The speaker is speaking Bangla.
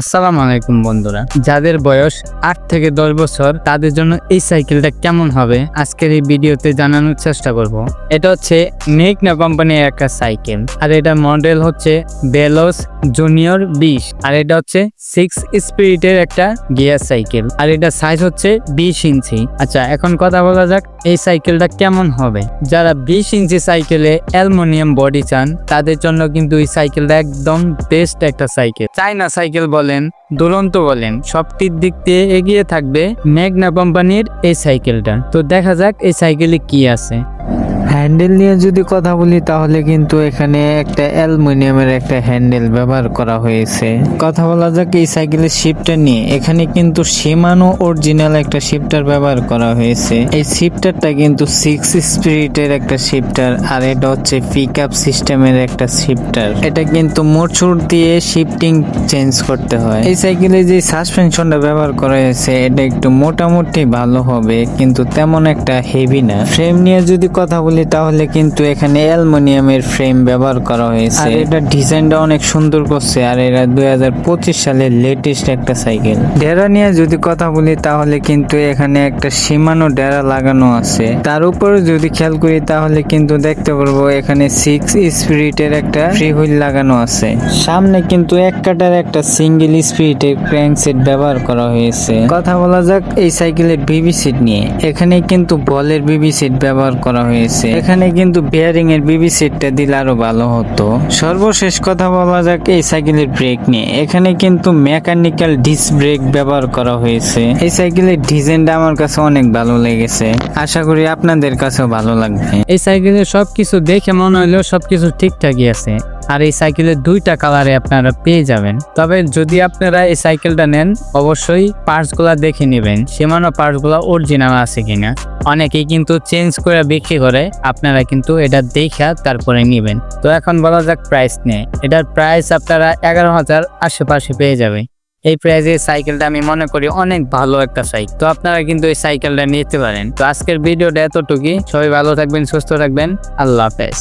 আসসালামু আলাইকুম বন্ধুরা। যাদের বয়স আট থেকে দশ বছর, তাদের জন্য এই সাইকেলটা কেমন হবে? আজকের এই ভিডিওতে জানানোর চেষ্টা করব। এটা হচ্ছে নেকনা কোম্পানির একটা সাইকেল। আর এটা মডেল হচ্ছে বেলোস জুনিয়র বিশ। আর এটা হচ্ছে সিক্স স্পিরিটের একটা গিয়ার সাইকেল আর এটা সাইজ হচ্ছে বিশ ইঞ্চি। আচ্ছা এখন কথা বলা যাক এই সাইকেলটা কেমন হবে। যারা বিশ ইঞ্চি সাইকেলে অ্যালুমিনিয়াম বডি চান, তাদের জন্য কিন্তু এই সাইকেলটা একদম বেস্ট একটা সাইকেল চাইনা সাইকেল বলেন, দুরন্ত বলেন, সবটির দিক দিয়ে এগিয়ে থাকবে মেঘনা কোম্পানির এই সাইকেলটা তো দেখা যাক এই সাইকেলে কি আছে। হ্যান্ডেল নিয়ে যদি কথা বলি, তাহলে কিন্তু এখানে একটা অ্যালুমিনিয়ামের একটা হ্যান্ডেল ব্যবহার করা হয়েছে। কথা বলা যাক এই সাইকেলের শিফটার নিয়ে। এখানে কিন্তু সীমানো অরিজিনাল একটা শিফটার ব্যবহার করা হয়েছে। এই শিফটারটা কিন্তু সিক্স স্পিরিটের একটা শিফটার আর এটা হচ্ছে পিক আপ সিস্টেমের একটা শিফটার এটা কিন্তু মোটর দিয়ে শিফটিং চেঞ্জ করতে হয়। এই সাইকেলে যে সাসপেনশনটা ব্যবহার করা হয়েছে, এটা একটু মোটামুটি ভালো হবে, কিন্তু তেমন একটা হেভি না। ফ্রেম নিয়ে যদি কথা বলি তাহলে কিন্তু এখানে অ্যালুমিনিয়ামের ফ্রেম ব্যবহার করা হয়েছে। আর এটা ডিজাইনটা অনেক সুন্দর করছে আর এটা দুই হাজার পঁচিশ সালের লেটেস্ট একটা সাইকেল ডেরা নিয়ে যদি কথা বলি তাহলে কিন্তু এখানে একটা সীমানো ডেরা লাগানো আছে। তার উপরে যদি খেয়াল করি তাহলে কিন্তু দেখতে পারব এখানে সিক্স স্পিরিটের একটা ফ্রি হুইল লাগানো আছে। সামনে কিন্তু এক কাটার একটা সিঙ্গেল স্পিরিটের ক্র্যাঙ্ক সেট ব্যবহার করা হয়েছে। কথা বলা যাক এই সাইকেলের বিবি সিট নিয়ে। এখানে কিন্তু বলের বিবি সিট ব্যবহার করা হয়েছে। এখানে কিন্তু বিয়ারিং এর বিবি সিটটা দিলে আরও ভালো হতো। সর্বশেষ কথা বলা যাক এই সাইকেলের ব্রেক নিয়ে। এখানে কিন্তু মেকানিক্যাল ডিস্ক ব্রেক ব্যবহার করা হয়েছে। এই সাইকেলের ডিজাইনটা আমার কাছে অনেক ভালো লেগেছে। আশা করি আপনাদের কাছেও ভালো লাগবে। এই সাইকেলের সবকিছু দেখে মনে হলেও সবকিছু ঠিকঠাকই আছে। আর এই সাইকেলের দুইটা কালারে আপনারা পেয়ে যাবেন। তবে যদি আপনারা এই সাইকেলটা নেন, অবশ্যই পার্টসগুলো দেখে নেবেন, সীমানো পার্টসগুলো অরিজিনাল আছে কিনা। অনেকেই কিন্তু চেঞ্জ করে বিক্রি করে, আপনারা কিন্তু এটা দেখা তারপরে নেবেন। তো এখন বলা যাক প্রাইস নিয়ে। এটার প্রাইস আপনারা এগারো হাজার আশেপাশে পেয়ে যাবে। এই প্রাইজে সাইকেলটা আমি মনে করি অনেক ভালো একটা সাইকেল। তো আপনারা কিন্তু এই সাইকেলটা নিতে পারেন। তো আজকের ভিডিওটা এতটুকুই। সবাই ভালো থাকবেন, সুস্থ থাকবেন। আল্লাহ হাফেজ।